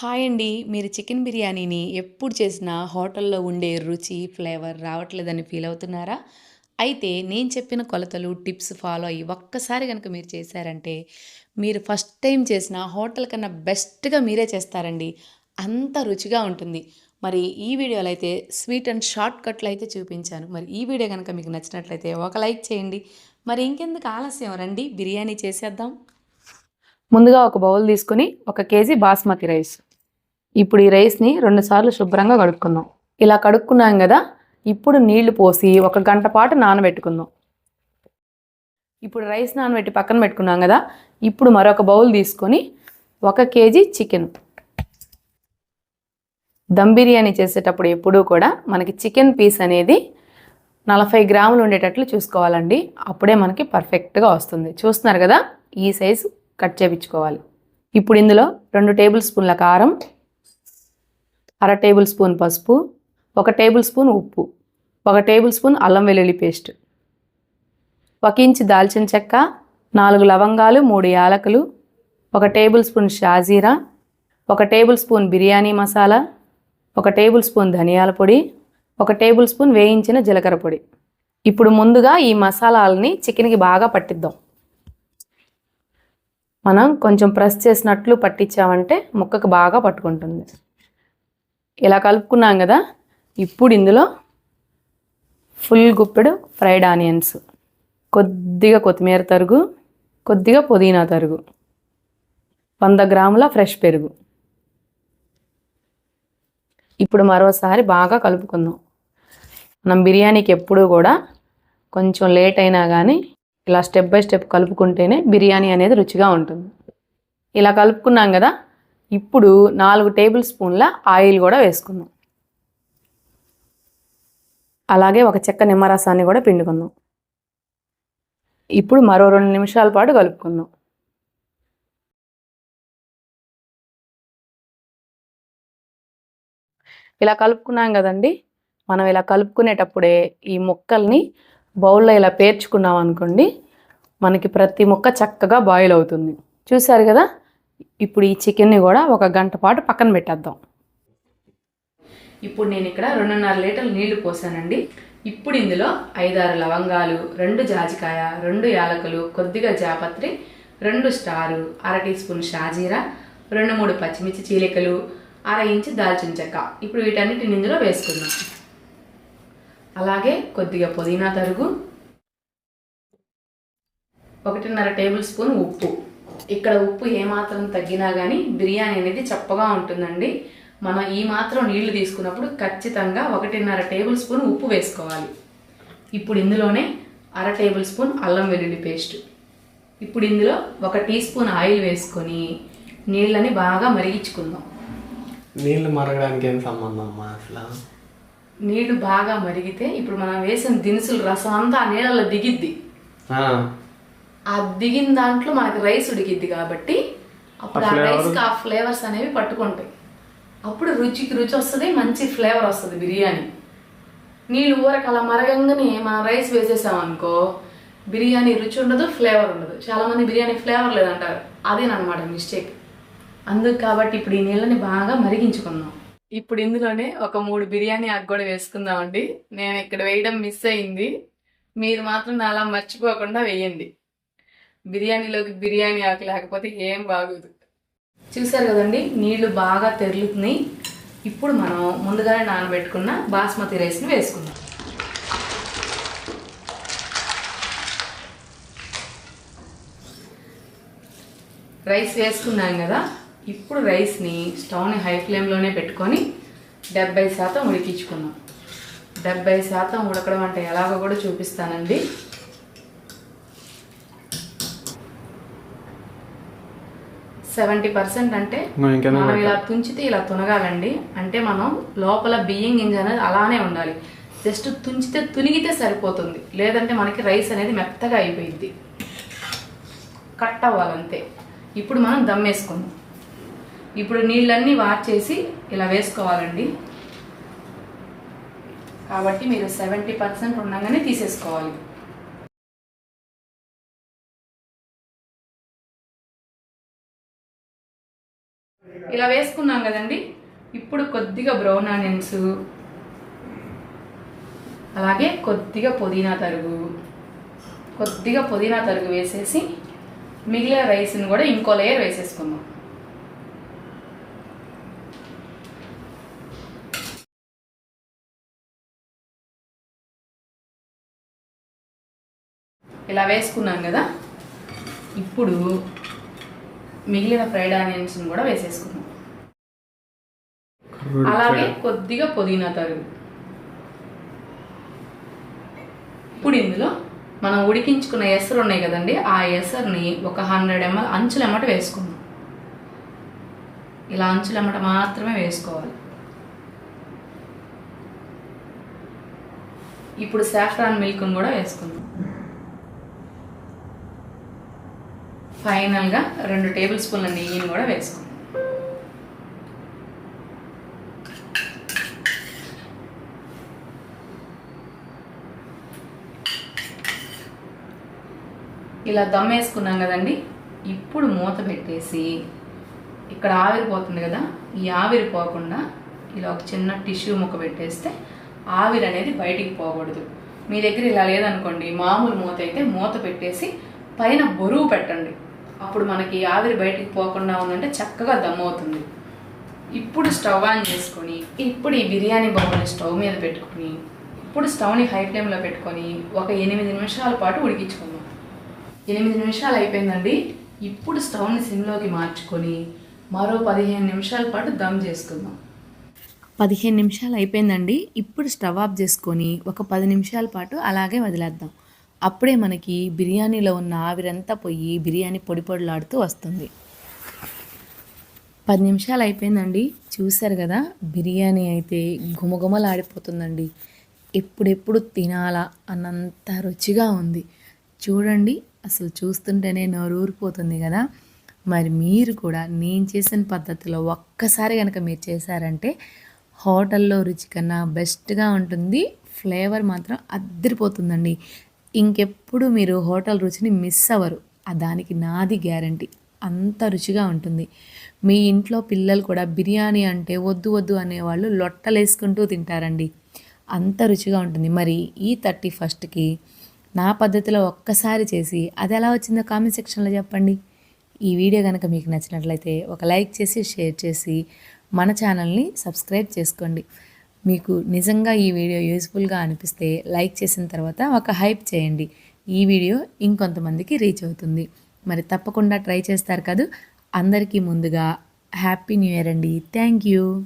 Hi అండి. మీరు chicken బిర్యానీని ఎప్పుడు చేసినా హోటల్లో ఉండే రుచి ఫ్లేవర్ రావట్లేదని ఫీల్ అవుతున్నారా? అయితే నేను చెప్పిన కొలతలు టిప్స్ ఫాలో అయ్యి ఒక్కసారి కనుక మీరు చేశారంటే మీరు ఫస్ట్ టైం చేసిన హోటల్ కన్నా బెస్ట్గా మీరే చేస్తారండి. అంత రుచిగా ఉంటుంది. మరి ఈ వీడియోలో అయితే స్వీట్ అండ్ షార్ట్ కట్లు అయితే చూపించాను. మరి ఈ వీడియో కనుక మీకు నచ్చినట్లయితే ఒక లైక్ చేయండి. మరి ఇంకెందుకు ఆలస్యం? రండి బిర్యానీ చేసేద్దాం. ముందుగా ఒక బౌల్ తీసుకుని ఒక కేజీ బాస్మతి రైస్. ఇప్పుడు ఈ రైస్ని రెండుసార్లు శుభ్రంగా కడుక్కుందాం. ఇలా కడుక్కున్నాం కదా ఇప్పుడు నీళ్ళు పోసి ఒక గంట పాటు నానబెట్టుకుందాం. ఇప్పుడు రైస్ నానబెట్టి పక్కన పెట్టుకున్నాం కదా ఇప్పుడు మరొక బౌల్ తీసుకొని ఒక కేజీ చికెన్. దమ్ బిర్యానీ చేసేటప్పుడు ఎప్పుడూ కూడా మనకి చికెన్ పీస్ అనేది నలభై గ్రాములు ఉండేటట్లు చూసుకోవాలండి. అప్పుడే మనకి పర్ఫెక్ట్గా వస్తుంది. చూస్తున్నారు కదా ఈ సైజు కట్ చేపించుకోవాలి. ఇప్పుడు ఇందులో రెండు టేబుల్ స్పూన్ల కారం అర టేబుల్ స్పూన్ పసుపు ఒక టేబుల్ స్పూన్ ఉప్పు ఒక టేబుల్ స్పూన్ అల్లం వెల్లుల్లి పేస్ట్ ఒక ఇంచు దాల్చిన చెక్క నాలుగు లవంగాలు మూడు యాలకులు ఒక టేబుల్ స్పూన్ షాజీరా ఒక టేబుల్ స్పూన్ బిర్యానీ మసాలా ఒక టేబుల్ స్పూన్ ధనియాల పొడి ఒక టేబుల్ స్పూన్ వేయించిన జీలకర్ర పొడి. ఇప్పుడు ముందుగా ఈ మసాలాలని చికెన్కి బాగా పట్టిద్దాం. మనం కొంచెం ప్రెస్ చేసినట్లు పట్టించామంటే ముక్కకు బాగా పట్టుకుంటుంది. ఇలా కలుపుకున్నాం కదా ఇప్పుడు ఇందులో ఫుల్ గుప్పెడు ఫ్రైడ్ ఆనియన్స్ కొద్దిగా కొత్తిమీర తరుగు కొద్దిగా పుదీనా తరుగు వంద గ్రాముల ఫ్రెష్ పెరుగు. ఇప్పుడు మరోసారి బాగా కలుపుకుందాం. మనం బిర్యానీకి ఎప్పుడూ కూడా కొంచెం లేట్ అయినా కానీ ఇలా స్టెప్ బై స్టెప్ కలుపుకుంటేనే బిర్యానీ అనేది రుచిగా ఉంటుంది. ఇలా కలుపుకున్నాం కదా ఇప్పుడు నాలుగు టేబుల్ స్పూన్ల ఆయిల్ కూడా వేసుకుందాం. అలాగే ఒక చెక్క నిమ్మరసాన్ని కూడా పిండుకుందాం. ఇప్పుడు మరో రెండు నిమిషాల పాటు కలుపుకుందాం. ఇలా కలుపుకున్నాం కదండి. మనం ఇలా కలుపుకునేటప్పుడే ఈ ముక్కల్ని బౌల్లో ఇలా పేర్చుకున్నాం అనుకోండి మనకి ప్రతి ముక్క చక్కగా బాయిల్ అవుతుంది. చూసారు కదా? ఇప్పుడు ఈ చికెన్ని కూడా ఒక గంట పాటు పక్కన పెట్టేద్దాం. ఇప్పుడు నేను ఇక్కడ రెండున్నర లీటర్లు నీళ్ళు పోసానండి. ఇప్పుడు ఇందులో ఐదారు లవంగాలు రెండు జాజికాయ రెండు యాలకులు కొద్దిగా జాపత్రి రెండు స్టారు అర టీ స్పూన్ షాజీరా రెండు మూడు పచ్చిమిర్చి చీలికలు అర ఇంచు దాల్చిన చెక్క. ఇప్పుడు వీటన్నిటిని ఇందులో వేసుకుందాం. అలాగే కొద్దిగా పుదీనా తరుగు ఒకటిన్నర టేబుల్ స్పూన్ ఉప్పు. ఇక్కడ ఉప్పు ఏమాత్రం తగ్గినా కానీ బిర్యానీ అనేది చప్పగా ఉంటుందండి. మనం ఈ మాత్రం నీళ్ళు తీసుకున్నప్పుడు ఖచ్చితంగా ఒకటిన్నర టేబుల్ స్పూన్ ఉప్పు వేసుకోవాలి. ఇప్పుడు ఇందులోనే అర టేబుల్ స్పూన్ అల్లం వెల్లుల్లి పేస్ట్. ఇప్పుడు ఇందులో ఒక టీ స్పూన్ ఆయిల్ వేసుకొని నీళ్ళని బాగా మరిగించుకుందాం. నీళ్ళు మరగడానికి ఏం సంబంధం అమ్మా అసలు? నీళ్ళు బాగా మరిగితే ఇప్పుడు మనం వేసిన దినుసులు రసం అంతా ఆ నీళ్ళలో దిగిద్ది. ఆ, దిగిన దాంట్లో మనకి రైస్ ఉడికిద్ది కాబట్టి అప్పుడు ఆ రైస్కి ఆ ఫ్లేవర్స్ అనేవి పట్టుకుంటాయి. అప్పుడు రుచికి రుచి వస్తుంది మంచి ఫ్లేవర్ వస్తుంది బిర్యానీ. నీళ్ళు ఊరకు అలా మరగంగానే మనం రైస్ వేసేసాం అనుకో బిర్యానీ రుచి ఉండదు ఫ్లేవర్ ఉండదు. చాలా మంది బిర్యానీ ఫ్లేవర్ లేదంటారు. అదేనమాట మిస్టేక్. అందుకు కాబట్టి ఇప్పుడు ఈ నీళ్ళని బాగా మరిగించుకుందాం. ఇప్పుడు ఇందులోనే ఒక మూడు బిర్యానీ ఆకు కూడా వేసుకుందామండి. నేను ఇక్కడ వేయడం మిస్ అయింది. మీరు మాత్రం అలా మర్చిపోకుండా వేయండి. బిర్యానీలోకి బిర్యానీ ఆకు లేకపోతే ఏం బాగోదు. చూసారు కదండి నీళ్ళు బాగా తెరులుతున్నాయి. ఇప్పుడు మనం ముందుగానే నానబెట్టుకున్న బాస్మతి రైస్ని వేసుకుందాం. రైస్ వేసుకున్నాం కదా ఇప్పుడు రైస్ని స్టవ్ని హై ఫ్లేమ్లోనే పెట్టుకొని డెబ్బై శాతం ఉడికించుకున్నాం డెబ్బై శాతం ఉడకడం అంటే ఎలాగో కూడా చూపిస్తానండి. సెవెంటీ పర్సెంట్ అంటే మనం ఇలా తుంచితే ఇలా తునగాలండి. అంటే మనం లోపల బియ్యం గింజ అనేది అలానే ఉండాలి. జస్ట్ తుంచితే తునిగితే సరిపోతుంది. లేదంటే మనకి రైస్ అనేది మెత్తగా అయిపోయింది కట్ అవ్వాలంతే ఇప్పుడు మనం దమ్ వేసుకుందాం. ఇప్పుడు నీళ్ళన్నీ వార్చేసి ఇలా వేసుకోవాలండి. కాబట్టి మీరు సెవెంటీ పర్సెంట్ ఉండగానే తీసేసుకోవాలి. ఇలా వేసుకున్నాం కదండి. ఇప్పుడు కొద్దిగా బ్రౌన్ ఆనియన్స్ అలాగే కొద్దిగా పుదీనా తరుగు కొద్దిగా పుదీనా తరుగు వేసేసి మిగిలిన రైస్ని కూడా ఇంకో లేయర్ వేసేసుకుందాం. ఇలా వేసుకున్నాం కదా. ఇప్పుడు మిగిలిన ఫ్రైడ్ ఆనియన్స్ని కూడా వేసేసుకుందాం. అలాగే కొద్దిగా పుదీనా తరుగు. ఇప్పుడు ఇందులో మనం ఉడికించుకున్న ఎసరు ఉన్నాయి కదండి ఆ ఎసరుని ఒక హండ్రెడ్ ఎంఎల్ అంచులు ఎమ్మట వేసుకుందాం. ఇలా అంచులు ఎమ్మట మాత్రమే వేసుకోవాలి. ఇప్పుడు సాఫ్రాన్ మిల్క్ని కూడా వేసుకుందాం. ఫైనల్గా రెండు టేబుల్ స్పూన్ల నెయ్యిని కూడా వేసుకుందాం ఇలా దమ్ వేసుకున్నాం కదండి ఇప్పుడు మూత పెట్టేసి ఇక్కడ ఆవిరిపోతుంది కదా ఈ ఆవిరి పోకుండా ఇలా ఒక చిన్న టిష్యూ ముక్క పెట్టేస్తే ఆవిరి అనేది బయటికి పోకూడదు. మీ దగ్గర ఇలా లేదనుకోండి మామూలు మూత అయితే మూత పెట్టేసి పైన బరువు పెట్టండి. అప్పుడు మనకి ఆవిరి బయటికి పోకుండా ఉందంటే చక్కగా దమ్ అవుతుంది. ఇప్పుడు స్టవ్ ఆన్ చేసుకొని ఇప్పుడు ఈ బిర్యానీ బౌల్ని స్టవ్ మీద పెట్టుకొని ఇప్పుడు స్టవ్ని హై ఫ్లేమ్లో పెట్టుకొని ఒక ఎనిమిది నిమిషాల పాటు ఉడికించుకుందాం. ఎనిమిది నిమిషాలు అయిపోయిందండి. ఇప్పుడు స్టవ్ని సిమ్లోకి మార్చుకొని మరో పదిహేను నిమిషాల పాటు దమ్ చేసుకుందాం. పదిహేను నిమిషాలు అయిపోయిందండి. ఇప్పుడు స్టవ్ ఆఫ్ చేసుకొని ఒక పది నిమిషాల పాటు అలాగే వదిలేద్దాం. అప్పుడే మనకి బిర్యానీలో ఉన్న ఆవిరంతా పోయి బిర్యానీ పొడి పొడిలాడుతూ వస్తుంది. పది నిమిషాలు అయిపోయిందండి. చూశారు కదా బిర్యానీ అయితే గుమగుమలాడిపోతుందండి ఎప్పుడెప్పుడు తినాలా అన్నంత రుచిగా ఉంది. చూడండి అసలు చూస్తుంటేనే నోరు ఊరిపోతుంది కదా. మరి మీరు కూడా నేను చేసిన పద్ధతిలో ఒక్కసారి కనుక మీరు చేశారంటే హోటల్లో రుచి కన్నా బెస్ట్గా ఉంటుంది. ఫ్లేవర్ మాత్రం అద్దరిపోతుందండి. ఇంకెప్పుడు మీరు హోటల్ రుచిని మిస్ అవ్వరు. దానికి నాది గ్యారంటీ. అంత రుచిగా ఉంటుంది. మీ ఇంట్లో పిల్లలు కూడా బిర్యానీ అంటే వద్దు వద్దు అనేవాళ్ళు లొట్టలేసుకుంటూ తింటారండి. అంత రుచిగా ఉంటుంది. మరి ఈ థర్టీ ఫస్ట్కి నా పద్ధతిలో ఒక్కసారి చేసి అది ఎలా వచ్చిందో కామెంట్ సెక్షన్లో చెప్పండి. ఈ వీడియో కనుక మీకు నచ్చినట్లయితే ఒక లైక్ చేసి షేర్ చేసి మన ఛానల్ని సబ్స్క్రైబ్ చేసుకోండి. మీకు నిజంగా ఈ వీడియో యూస్ఫుల్గా అనిపిస్తే లైక్ చేసిన తర్వాత ఒక హైప్ చేయండి. ఈ వీడియో ఇంకొంతమందికి రీచ్ అవుతుంది. మరి తప్పకుండా ట్రై చేస్తారు కదా? అందరికీ ముందుగా హ్యాపీ న్యూ ఇయర్ అండి. Thank you.